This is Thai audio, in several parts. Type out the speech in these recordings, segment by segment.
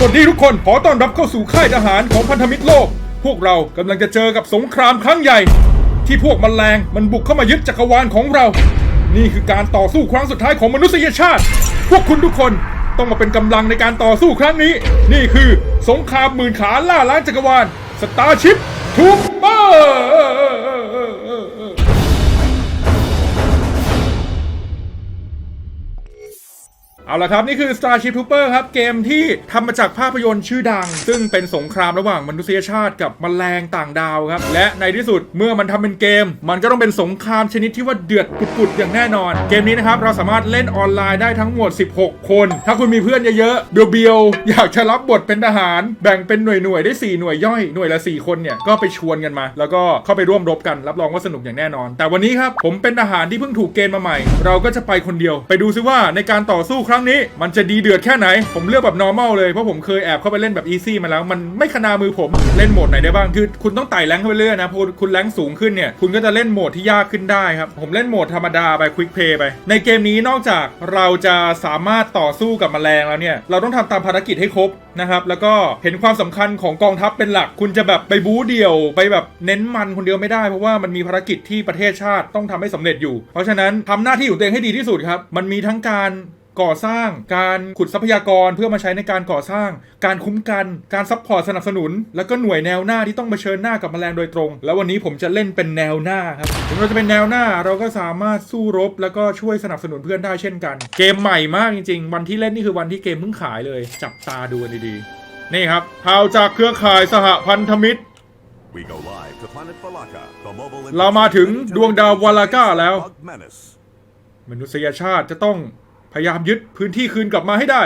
สวัสดีทุกคนขอต้อนรับเข้าสู่ค่ายทหารของพันธมิตรโลก พวกเรากำลังจะเจอกับสงครามครั้งใหญ่ ที่พวกมแมลงมันบุกเข้ามายึดจักรวาลของเรา นี่คือการต่อสู้ครั้งสุดท้ายของมนุษยชาติ พวกคุณทุกคนต้องมาเป็นกำลังในการต่อสู้ครั้งนี้ นี่คือสงครามหมื่นขาล่าล้างจักรวาลสตาร์ชิพทูเปอร์ เอาละครับ นี่คือ Starship Trooper ครับ เกมที่ทำมาจากภาพยนตร์ชื่อดัง ซึ่งเป็นสงครามระหว่างมนุษยชาติกับมแมลงต่างดาวครับ และในที่สุดเมื่อมันทำเป็นเกม มันก็ต้องเป็นสงครามชนิดที่ว่าเดือดปุดๆอย่างแน่นอน เกมนี้นะครับ เราสามารถเล่นออนไลน์ได้ทั้งหมด 16 คน ถ้าคุณมีเพื่อนเยอะๆเบียวๆอยากจะรับบทเป็นทหาร แบ่งเป็นหน่วยๆได้ 4 หน่วยย่อยหน่วยละ 4 คนเนี่ยก็ไปชวนกันมา แล้วก็เข้าไปร่วมรบกันรับรองว่าสนุกอย่างแน่นอน แต่วันนี้ครับผมเป็นทหารที่เพิ่งถูกเกณฑ์มาใหม่ เราก็จะไปคนเดียว ไปดูซิว่าในการต่อสู้ครั้้งนี้มันจะดีเดือดแค่ไหน ผมเลือกแบบ normal เลย เพราะผมเคยแอบเข้าไปเล่นแบบ easy มาแล้ว มันไม่ขนามือผมเล่นโหมดไหนได้บ้าง คือคุณต้องไต่แรงขึ้นไปเรื่อยนะพอคุณแรงสูงขึ้นเนี่ย คุณก็จะเล่นโหมดที่ยากขึ้นได้ครับ ผมเล่นโหมดธรรมดาไป quick play ไป ในเกมนี้นอกจากเราจะสามารถต่อสู้กับแมลงแล้วเนี่ย เราต้องทำตามภารกิจให้ครบนะครับ แล้วก็เห็นความสำคัญของกองทัพเป็นหลัก คุณจะแบบไปบู๊เดี่ยว ไปแบบเน้นมันคนเดียวไม่ได้ เพราะว่ามันมีภารกิจที่ประเทศชาติต้องทำให้สำเร็จอยู่ เพราะฉะนั้นทำหน้าที่ของตัวเองให้ดีที่สุดครับ มันมีทั้งการ ก่อสร้าง การขุดทรัพยากรเพื่อมาใช้ในการก่อสร้าง การคุ้มกัน การซัพพอร์ตสนับสนุน แล้วก็หน่วยแนวหน้าที่ต้องเผชิญหน้ากับแมลงโดยตรง แล้ววันนี้ผมจะเล่นเป็นแนวหน้าครับถึงเราจะเป็นแนวหน้าเราก็สามารถสู้รบ แล้วก็ช่วยสนับสนุนเพื่อนได้เช่นกัน เกมใหม่มากจริง ๆ วันที่เล่นนี่คือวันที่เกมเพิ่งขายเลย จับตาดูกันดีๆนี่ครับข่าวจากเครือข่ายสหพันธมิตร We go live to planet Balaka, the mobile เรามาถึงดวงดาววาลาก้าแล้ว Bug Menace. มนุษยชาติจะต้อง พยายามยึดพื้นที่คืนกลับมาให้ได้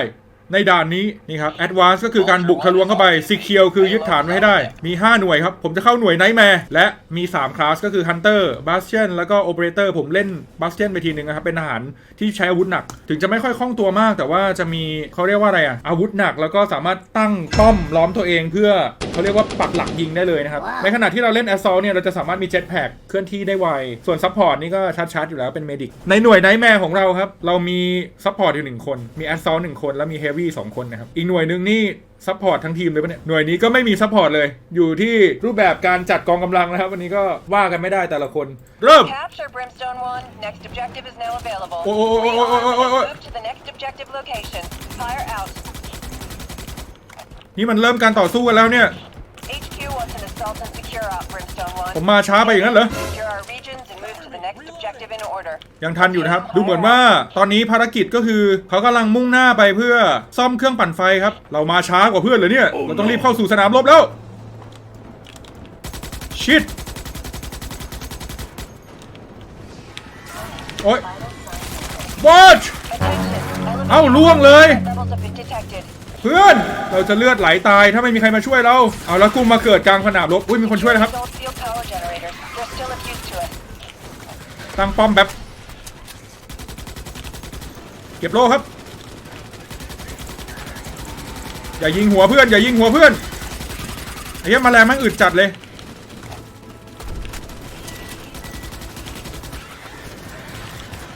ในด่านนี้นี่ครับ Advance ก็คือการบุกทะลวงเข้าไป Secure คือยึดฐานไว้ให้ได้ มี 5 หน่วยครับ ผมจะเข้าหน่วย Nightmare และมี 3 คลาสก็คือ Hunter Bastion แล้วก็ Operator ผมเล่น Bastion ไปทีหนึ่งนะครับ เป็นทหารที่ใช้อาวุธหนัก ถึงจะไม่ค่อยคล่องตัวมาก แต่ว่าจะมีเขาเรียกว่าอะไรอะอาวุธหนัก แล้วก็สามารถตั้งป้อมล้อมตัวเองเพื่อเขาเรียกว่าปักหลักยิงได้เลยนะครับในขณะที่เราเล่น Assault เนี่ยเราจะสามารถมี Jetpack เคลื่อนที่ได้ไวส่วน Support นี่ก็ชัดๆอยู่แล้วเป็น Medic ในหน่วย Nightmare ของเราครับเรามี Support อยู่หนึ่งคนมี Assault หนึ่งคนแล้วมี Heavy สองคนนะครับ อีกหน่วยหนึงนี่ซัพพอร์ตทั้งทีมเลยปะเนี่ย หน่วยนี้ก็ไม่มีซัพพอร์ตเลย อยู่ที่รูปแบบการจัดกองกำลังนะครับ วันนี้ก็ว่ากันไม่ได้แต่ละคน เริ่ม Capture Brimstone 1. Next objective is now available. Oh, oh, oh, oh, oh, oh, oh, oh. Move to the next objective location. Fire out. นี่มันเริ่มการต่อสู้กันแล้วเนี่ย HQ wants an assault and secure op Brimstone 1. ผมมาช้าไปอย่างนั้นเหรอ Secure our regions next objective in order. ยังทันอยู่นะครับ ดูเหมือนว่าตอนนี้ภารกิจก็คือเขากำลังมุ่งหน้าไปเพื่อซ่อมเครื่องปั่นไฟครับ เรามาช้ากว่าเพื่อนเลยเนี่ย เราต้องรีบเข้าสู่สนามรบแล้ว ชิดโอ๊ย watch Attention. เอ้าล่วงเลย Levels have been detected. เพื่อน เราจะเลือดไหลตายถ้าไม่มีใครมาช่วยเรา เอาแล้วกูมาเกิดกลางสนามรบ อุ้ยมีคนช่วยนะครับ Adult field power generators. They're still of use to us. ตั้งป้อมแบบ เก็บโล่ครับ อย่ายิงหัวเพื่อน อย่ายิงหัวเพื่อนไอ้เหี้ยแมาแรงมันอึดจัดเลย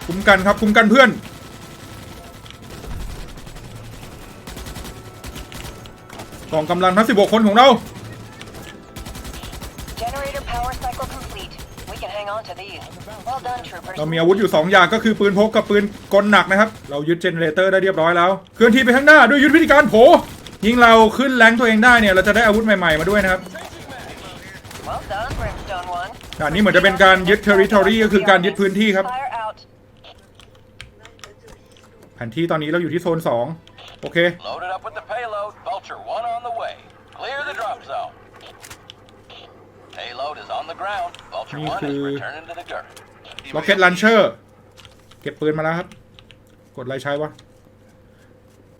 คุ้มกันครับ คุ้มกันเพื่อนกองกำลังทั้ง16คนของเรา Generator power cycle complete. We can hang on to these. Well done, troopers. เรามีอาวุธอยู่ 2 อย่างก็คือปืนพกกับปืนกลหนักนะครับ เรายึดเจเนเรเตอร์ได้เรียบร้อยแล้ว เคลื่อนที่ไปข้างหน้าด้วยยุทธวิธีการโผยิงเราขึ้นแรงค์ตัวเองได้เนี่ย เราจะได้อาวุธใหม่ๆมาด้วยนะครับ Well done, Brimstone 1. ด่านนี้เหมือนจะเป็นการยึด territory ก็คือการยึดพื้นที่ครับ Fire out. แผนที่ตอนนี้เราอยู่ที่โซน 2 โอเค Loaded up with the payload. Vulture 1 on the way. Clear the drop zone. Payload is on the ground. Vulture นี่1 is คือ returning to the dirt. rocket launcher เก็บปืนมาแล้วครับ กดอะไรใช้วะ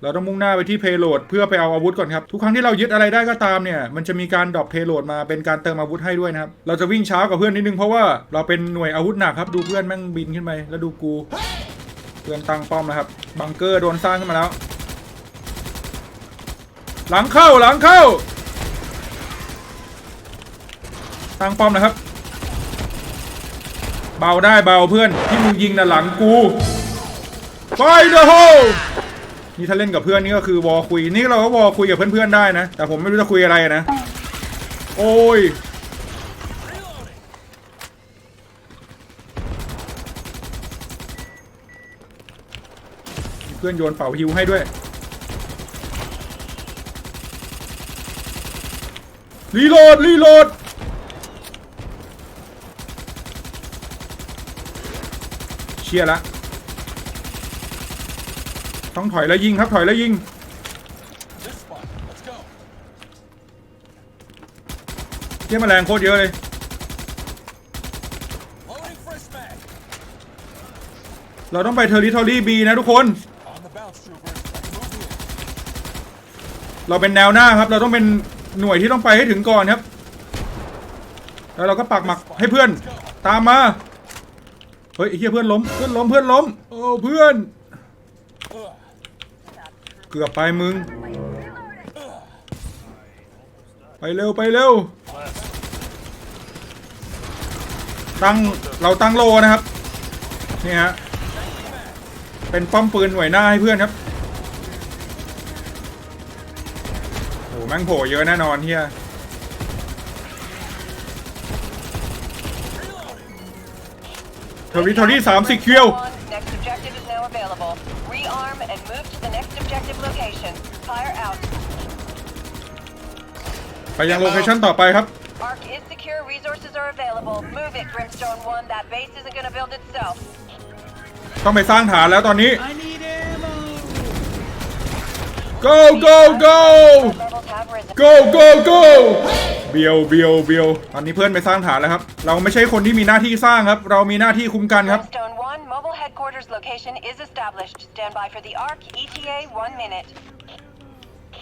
เราต้องมุ่งหน้าไปที่ payload เพื่อไปเอาอาวุธก่อนครับ ทุกครั้งที่เรายึดอะไรได้ก็ตามเนี่ย มันจะมีการดรอป payload มาเป็นการเติมอาวุธให้ด้วยนะครับ เราจะวิ่งช้ากว่าเพื่อนนิดนึงเพราะว่าเราเป็นหน่วยอาวุธหนักครับ ดูเพื่อนแม่งบินขึ้นไปแล้วดูกูเพื่อนตั้งป้อมแล้วครับ บังเกอร์โดนสร้างขึ้นมาแล้ว หลังเข้าหลังเข้าตั้งป้อมนะครับ เบาได้เบาเพื่อนที่มึงยิงน่ะหลังกูไฟเดอะโฮนี่ถ้าเล่นกับเพื่อนนี่ก็คือวอลคุยนี่เราก็วอลคุยกับเพื่อนๆได้นะ แต่ผมไม่รู้จะคุยอะไรนะ โอ้ยเพื่อนโยนเป่าฮิวให้ด้วยรีโหลดรีโหลด เชียร์ละต้องถอยแล้วยิงครับถอยแล้วยิงเที่ยแมลงโคตรเยอะเลยเราต้องไปเทอริทอรี่บีนะทุกคน เราเป็นแนวหน้าครับ เราต้องเป็นหน่วยที่ต้องไปให้ถึงก่อนครับ แล้วเราก็ปักหมักให้เพื่อนตามมา เฮ้ยเฮียเพื่อนล้มเพื่อนล้มเพื่อนล้มโอ้เพื่อน เกือบไปมึง ไปเร็วไปเร็วตั้งเราตั้งโลนะครับนี่ฮะเป็นป้อมปืนหน่วยหน้าให้เพื่อนครับโอ้แม่งโผล่เยอะแน่นอนเฮีย เทอริทอรี่สามสิบคิว Next objective is now available. Rearm and move to the next objective location. Fire out. ไปยังโลเคชั่นต่อไปครับ Arc is secure. Resources are available. Move it, Brimstone 1. That base isn't gonna build itself. ต้องไปสร้างฐานแล้วตอนนี้ go go go Levels have risen. go go go เบียวเบียวเบียวตอนนี้เพื่อนไปสร้างฐานแล้วครับ เราไม่ใช่คนที่มีหน้าที่สร้างครับ เรามีหน้าที่คุ้มกันครับ Brimstone 1. Mobile headquarters location is established. Stand by for the Arc. ETA 1 minute.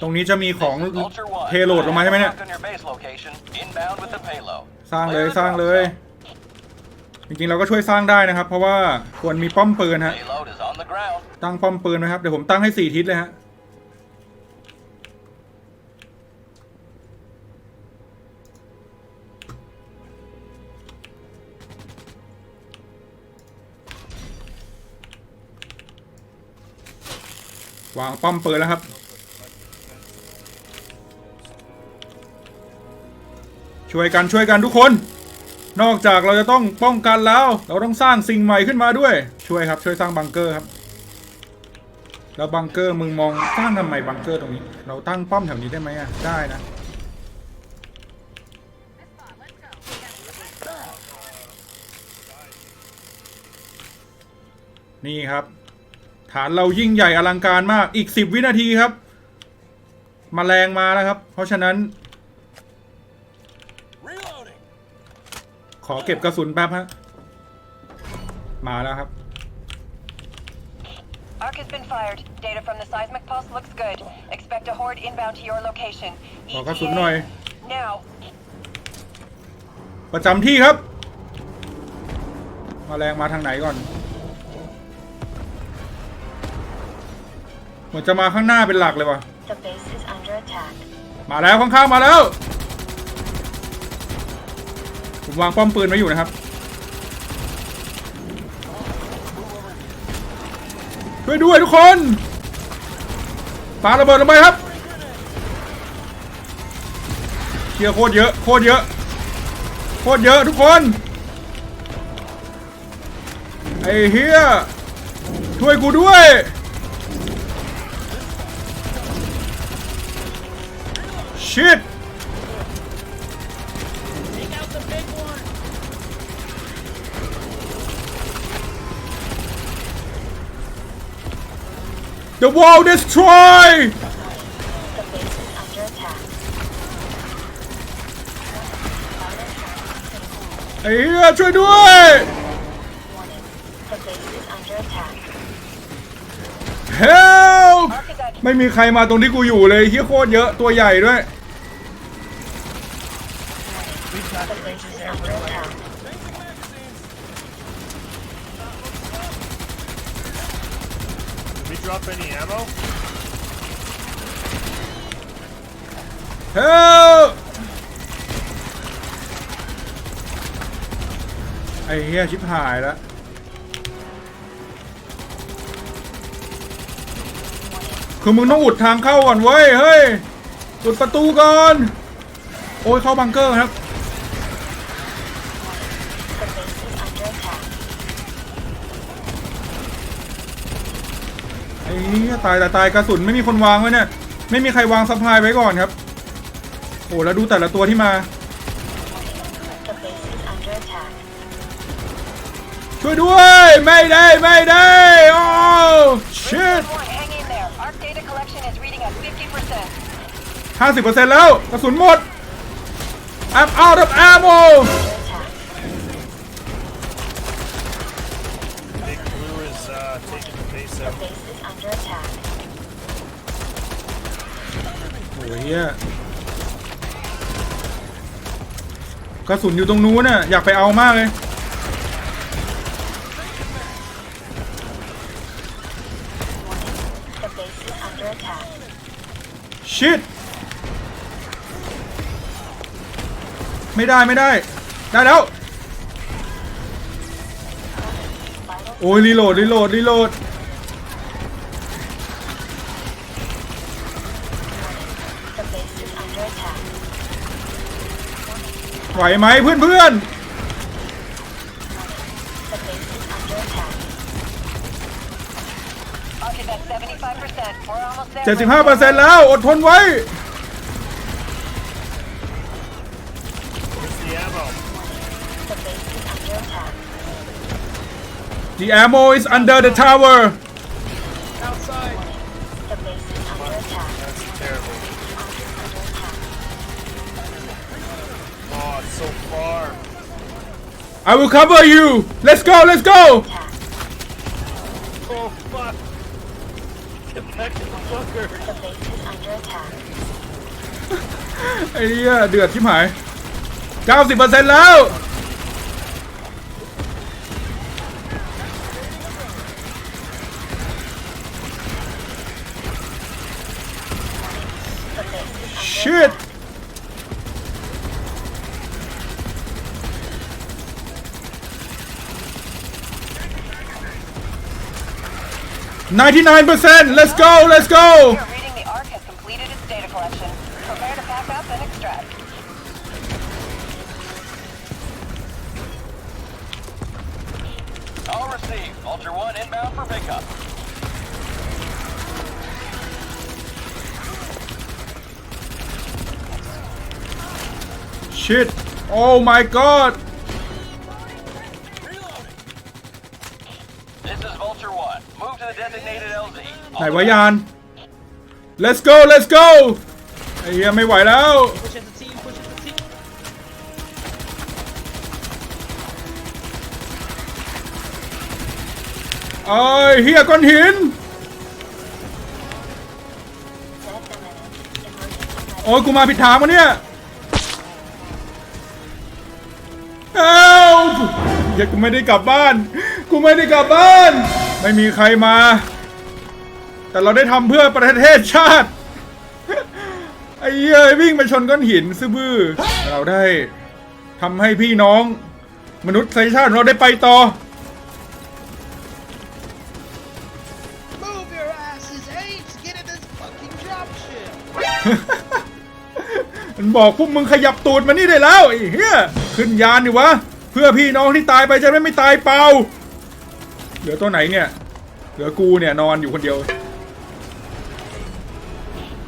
ตรงนี้จะมีของ Vulture 1. เทโหลดลงมาใช่ไหมเนี่ย Marked on your base location. Inbound with the payload. สร้างเลย Clear the สร้าง drop เลย zone. จริงๆเราก็ช่วยสร้างได้นะครับ เพราะว่าควรมีป้อมปืนฮะ Payload is on the ground. ตั้งป้อมปืนนะครับ เดี๋ยวผมตั้งให้สี่ทิศเลยฮะ วางป้อมปืนแล้วครับ ช่วยกันช่วยกันทุกคน นอกจากเราจะต้องป้องกันแล้ว เราต้องสร้างสิ่งใหม่ขึ้นมาด้วย ช่วยครับ ช่วยสร้างบังเกอร์ครับแล้วบังเกอร์มึงมองสร้างทำไมบังเกอร์ตรงนี้ เราตั้งป้อมแถวนี้ได้ไหมอะได้นะนี่ครับ ฐานเรายิ่งใหญ่อลังการมากอีก10วินาทีครับมแมลงมาแล้วครับ เพราะฉะนั้น Reloading. ขอเก็บกระสุนแป๊บฮะ มาแล้วครับ Arc has been fired. Data from the seismic pulse looks good. Expect a horde inbound to your location. ขอกระสุนหน่อย Now. ประจำที่ครับมแมลงมาทางไหนก่อน มือนจะมาข้างหน้าเป็นหลักเลยว่ะ The base is under attack. มาแล้วข้างๆมาแล้ว ผมวางป้อมปืนไว้อยู่นะครับ ช่วยด้วยทุกคนปาระเบิดลงไปครับเชียร์โคตรเยอะโคตรเยอะโคตรเยอะทุกคน ไอ้เฮียช่วยกูด้วย ชิต The wall destroy! The base is under attack. ไอ้เหี้ยช่วยด้วย Warning. The base is under attack. Help! Arc is at ไม่มีใครมาตรงที่กูอยู่เลยเฮียโคตรเยอะตัวใหญ่ด้วย out, real out. Did we drop any ammo? Help! ไอ้เฮียชิบหายแล้ว คือมึงต้องอุดทางเข้าก่อนเว้ย เฮ้ย อุดประตูก่อน โอ้ยเข้าบังเกอร์ครับ The base is under attack. ไอ้เหี้ยตายแตายตายกระสุนไม่มีคนวางไว้เนี่ย ไม่มีใครวางซัพพลายไว้ก่อนครับ โอ้แล้วดูแต่ละตัวที่มา The base is under attack. ช่วยด้วย ไม่ได้ไม่ได้โอ้ shit One, hang in there. Arc data collection is reading at 50%. ห้าสิบเปอร์เซ็นต์แล้ว กระสุนหมด I'm out of ammo Under attack. Big Blue is uh, taking the base The out. base is under attack. โอ้ย เฮียกระสุนอยู่ตรงนู้นน่ะอยากไปเอามากเลย The base is under attack. shit ไม่ได้ไม่ได้ ได้แล้ว โอ้ยรีโหลดรีโหลดรีโหลด The base is under attack. ไห ไวไหมเพื่อนเพื่อนเจ็ดสิบห้าเปอร์เซ็นต์แล้วอดทนไว้ดีแอมโม is under the tower outside Oh, it's so far. I will cover you let's go let's go Attack. Oh, fuck. Get back in the bunker. The base is under attack. ไอ้เหี้ยเดือดชิบหาย 90%แล้ว 99% let's go let's go Your reading the Arc has completed its data collection. Prepare to pack up and extract. All received. Vulture 1 inbound for pickup. shit oh my god This is Vulture 1. Move to the designated LZ. ไหนวะยาน let's go let's go ไอ้เหี้ยไม่ไหวแล้ว Push as a team, push as a team. เอ้ยเฮียก้อนหิน Set the minute. Emergency โอ้ยกูมาผิดทางวะเนี่ยเอ้าเฮียกูไม่ได้กลับบ้าน กูไม่ได้กลับบ้าน ไม่มีใครมา แต่เราได้ทำเพื่อประเทศชาติ ไอ้เหี้ยวิ่งไปชนก้อนหินซื่อบื้อ เราได้ทำให้พี่น้อง มนุษยชาติของเราได้ไปต่อ Move your asses, Ace! Get in this fucking dropship! มันบอกพวกมึงขยับตูดมานี่ได้แล้วไอ้เหี้ยขึ้นยานดิวะ เพื่อพี่น้องที่ตายไปจะได้ไม่ตายเปล่า เหลือตัวไหนเนี่ย เหลือกูเนี่ยนอนอยู่คนเดียว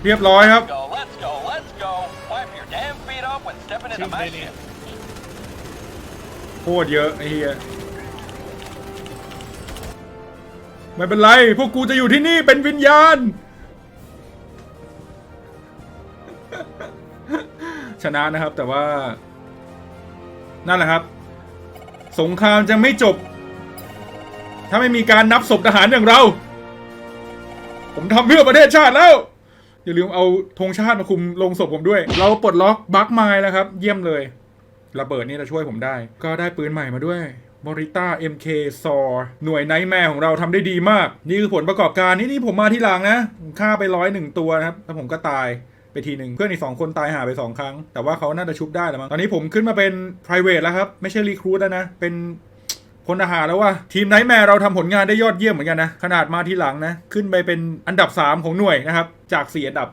เรียบร้อยครับ Go, let's go, let's go. Wipe your damn feet off when stepping into Too my many. ship. โคตรเยอะไอ้เหี้ยไม่เป็นไร พวกกูจะอยู่ที่นี่เป็นวิญญาณ ชนะนะครับแต่ว่า นั่นแหละครับ สงครามจะไม่จบ ถ้าไม่มีการนับศพทหารอย่างเรา ผมทำเพื่อประเทศชาติแล้ว อย่าลืมเอาธงชาติมาคุมลงศพผมด้วย เราปลดล็อกบัคไมล์แล้วครับ เยี่ยมเลยระเบิดนี่จะช่วยผมได้ ก็ได้ปืนใหม่มาด้วยบริต้า MK ซอหน่วยไนท์แมร์ของเราทำได้ดีมาก นี่คือผลประกอบการนี่นี่ผมมาที่หลังนะฆ่าไปร้อยหนึ่งตัวนะครับแล้วผมก็ตายไปทีหนึ่งเพื่อนอีกสองคนตายหาไปสองครั้ง แต่ว่าเขาน่าจะชุบได้แล้วมั้งตอนนี้ผมขึ้นมาเป็น private แล้วครับ ไม่ใช่ recruit แล้วนะ เป็น พลทหารแล้วว่าทีมไนท์แมร์เราทำผลงานได้ยอดเยี่ยมเหมือนกันนะ ขนาดมาทีหลังนะ ขึ้นไปเป็นอันดับ 3 ของหน่วยนะครับ จาก 4 อันดับ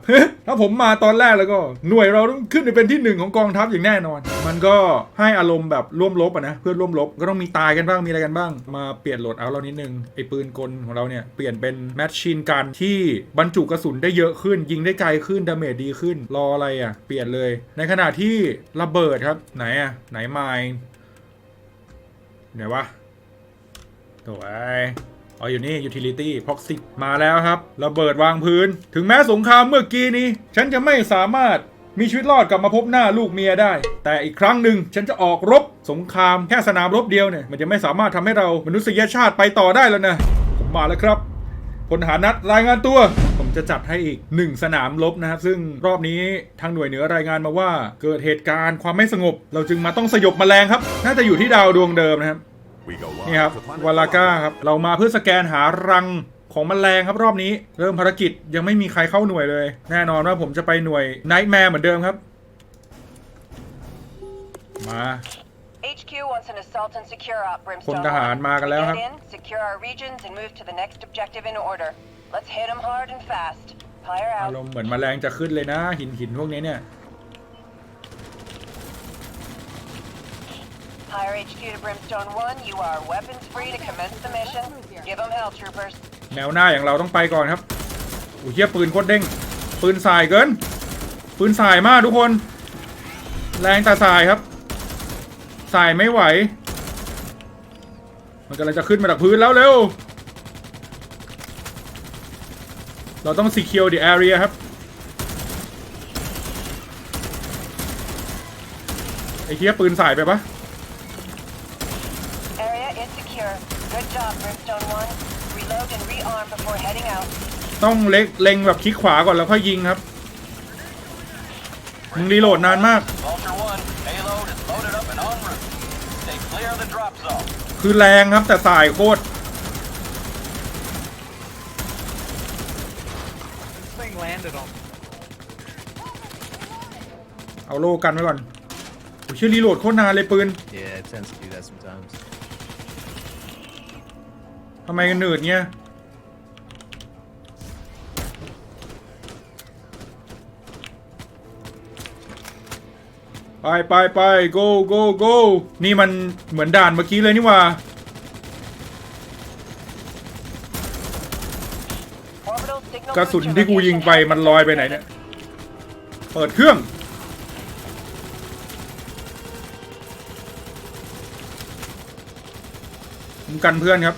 ถ้าผมมาตอนแรกแล้วก็หน่วยเราต้องขึ้นไปเป็นที่หนึ่งของกองทัพอย่างแน่นอน มันก็ให้อารมณ์แบบร่วมรบอะนะเพื่อนร่วมรบก็ต้องมีตายกันบ้างมีอะไรกันบ้าง มาเปลี่ยนโหลดเอาเรานิดนึงไอ้ปืนกลของเราเนี่ยเปลี่ยนเป็นแมชชีนกันที่บรรจุกระสุนได้เยอะขึ้น ยิงได้ไกลขึ้นดาเมจดีขึ้นรออะไรอะเปลี่ยนเลย ในขณะที่ระเบิดครับไหนอะไหนไมล์ไหนวะ ตัวไอ้อ๋ออยู่นี่ utility proxy มาแล้วครับระเบิดวางพื้น ถึงแม้สงครามเมื่อกี้นี้ ฉันจะไม่สามารถมีชีวิตรอดกลับมาพบหน้าลูกเมียได้ แต่อีกครั้งหนึ่งฉันจะออกรบสงครามแค่สนามรบเดียวเนี่ยมันจะไม่สามารถทำให้เรามนุษยชาติไปต่อได้แล้วนะผมมาแล้วครับพลทหารนัดรายงานตัว ผมจะจัดให้อีกหนึ่งสนามรบนะครับ ซึ่งรอบนี้ทางหน่วยเหนือรายงานมาว่า เกิดเหตุการณ์ความไม่สงบ เราจึงมาต้องสยบแมลงครับ น่าจะอยู่ที่ดาวดวงเดิมนะครับ นี่ครับ live to Planet วาลาก้า Falaka. ครับ เรามาเพื่อสแกนหารังของแมลงครับรอบนี้ เริ่มภารกิจยังไม่มีใครเข้าหน่วยเลย แน่นอนว่าผมจะไปหน่วยไนท์แมร์เหมือนเดิมครับ มา HQ wants an assault and secure op, พล Brimstone. ทหารมากันแล้วครับ Get in, secure our regions, and move to the next objective in order. Let's hit 'em hard and fast. Fire อา out. รมณ์เหมือนแมลงจะขึ้นเลยนะ หินหินพวกนี้เนี่ย Fire HQ to Brimstone 1. You are weapons free to commence the mission. Give them hell, troopers. แนวหน้าอย่างเราต้องไปก่อนครับโอ้ยเฮียปืนโคตรเด้ง ปืนสายเกิน ปืนสายมากทุกคน แรงแต่สายครับ สายไม่ไหว มันกำลังจะขึ้นมาจากพื้นแล้วเร็ว เราต้อง secure the area ครับ ไอ้เฮียปืนสายไปปะ Area is secure. Good job, Brimstone 1. Reload and rearm before heading out. ต้องเล็กเล็งแบบคลิกขวาก่อนแล้วค่อยยิงครับ มึงรีโหลดนานมาก Vulture 1, payload is loaded up and en route. Stay clear of the drop zone. คือแรงครับแต่สายโคตร This thing landed on. เอาโล่กันไว้ก่อนโอ้ยเชื่อรีโหลดโคตรนานเลยปืน Yeah, it tends to do that sometimes. ทำไมกันหนืดเงี้ยไปไปไป go go go นี่มันเหมือนด่านเมื่อกี้เลยนี่ว่า กระสุนที่กูยิงไปมันลอยไปไหนเนี่ย เปิดเครื่องผมกันเพื่อนครับ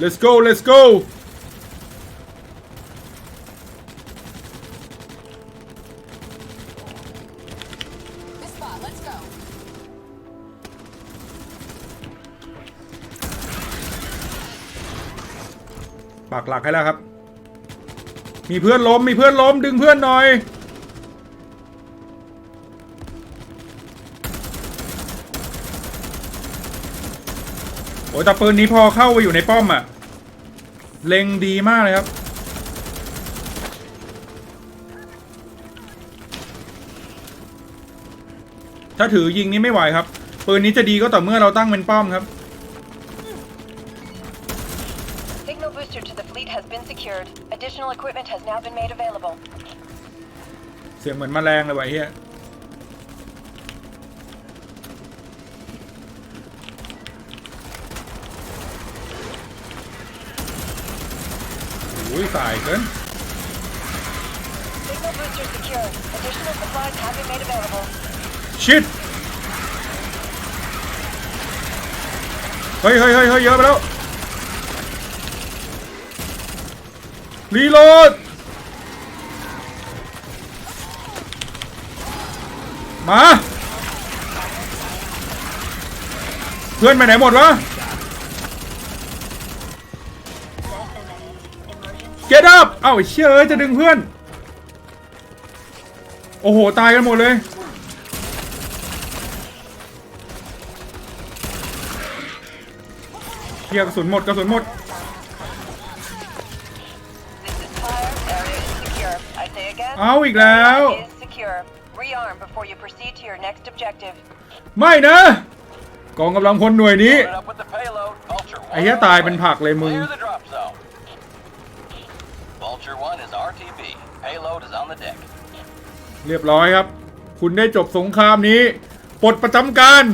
let's go let's go ปักหลักให้แล้วครับ มีเพื่อนล้มมีเพื่อนล้มดึงเพื่อนหน่อย โอ้ยแต่ปืนนี้พอเข้าไปอยู่ในป้อมอะเล็งดีมากเลยครับ ถ้าถือยิงนี่ไม่ไหวครับ ปืนนี้จะดีก็ต่อเมื่อเราตั้งเป็นป้อมครับ Signal booster to the fleet has been secured. Additional equipment has now been made available. เสียงเหมือนแมลงเลยว่ะไอ้เฮีย อ้ยสายเกิน Signal booster secured. Additional supplies have been made available. ชิดเฮ้ยเฮ้ยเฮ้ยเฮ้ยเยอะไปแล้ว รีโหลด มา เพื่อนไปไหนหมดวะ เอ้าไอ้เชื่อเอ้ยจะดึงเพื่อน โอ้โห ตายกันหมดเลยเฮียกระสุนหมดกระสุนหมด This is fire. Area is secure. I say again. เอาอีกแล้ว Area is secure. Rearm before you proceed to your next objective. ไม่นะ กองกำลังพลหน่วยนี้ Loaded up with the payload. Vulture 1. ไอ้เหี้ยตายเป็นผักเลยมึง Clear the drop zone. Vulture 1 is RTB. Payload is on the deck. เรียบร้อยครับ คุณได้จบสงครามนี้ปลดประจำการ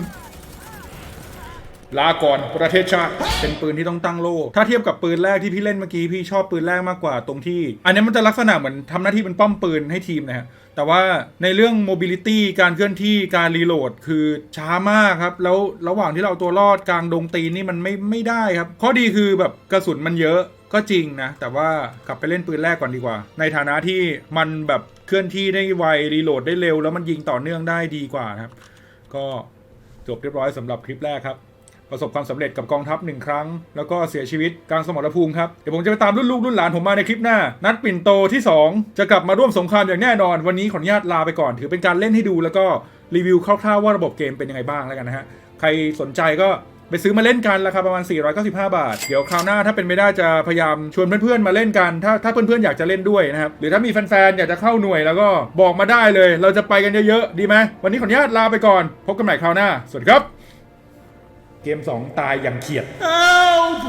ลาก่อนประเทศชาติ เป็นปืนที่ต้องตั้งโล่ ถ้าเทียบกับปืนแรกที่พี่เล่นเมื่อกี้ พี่ชอบปืนแรกมากกว่าตรงที่ อันนี้มันจะลักษณะเหมือนทำหน้าที่เป็นป้อมปืนให้ทีมนะฮะ แต่ว่าในเรื่องโมบิลิตี้การเคลื่อนที่การรีโหลดคือช้ามากครับ แล้วระหว่างที่เราเอาตัวรอดกลางดงตีนนี่มันไม่ไม่ได้ครับ ข้อดีคือแบบกระสุนมันเยอะก็จริงนะ แต่ว่ากลับไปเล่นปืนแรกก่อนดีกว่า ในฐานะที่มันแบบเคลื่อนที่ได้ไวรีโหลดได้เร็ว แล้วมันยิงต่อเนื่องได้ดีกว่านะครับ ก็จบเรียบร้อยสำหรับคลิปแรกครับประสบความสำเร็จกับกองทัพหนึ่งครั้ง แล้วก็เสียชีวิตกลางสมรภูมิครับ เดี๋ยวผมจะไปตามรุ่นลูกรุ่นหลานผมมาในคลิปหน้า นัดปิ่นโตที่ 2 จะกลับมาร่วมสงครามอย่างแน่นอน วันนี้ขออนุญาตลาไปก่อน ถือเป็นการเล่นให้ดู แล้วก็รีวิวคร่าวๆว่าระบบเกมเป็นยังไงบ้างแล้วกันนะฮะ ใครสนใจก็ ไปซื้อมาเล่นกันราคาประมาณ 495 บาท เดี๋ยวคราวหน้าถ้าเป็นไม่ได้จะพยายามชวนเพื่อนๆมาเล่นกัน ถ้าถ้าเพื่อนๆอยากจะเล่นด้วยนะครับ หรือถ้ามีแฟนๆอยากจะเข้าหน่วยแล้วก็บอกมาได้เลย เราจะไปกันเยอะๆ ดีไหม วันนี้ขออนุญาตลาไปก่อน พบกันใหม่คราวหน้า สวัสดีครับ เกม 2 ตายอย่างเขียด Help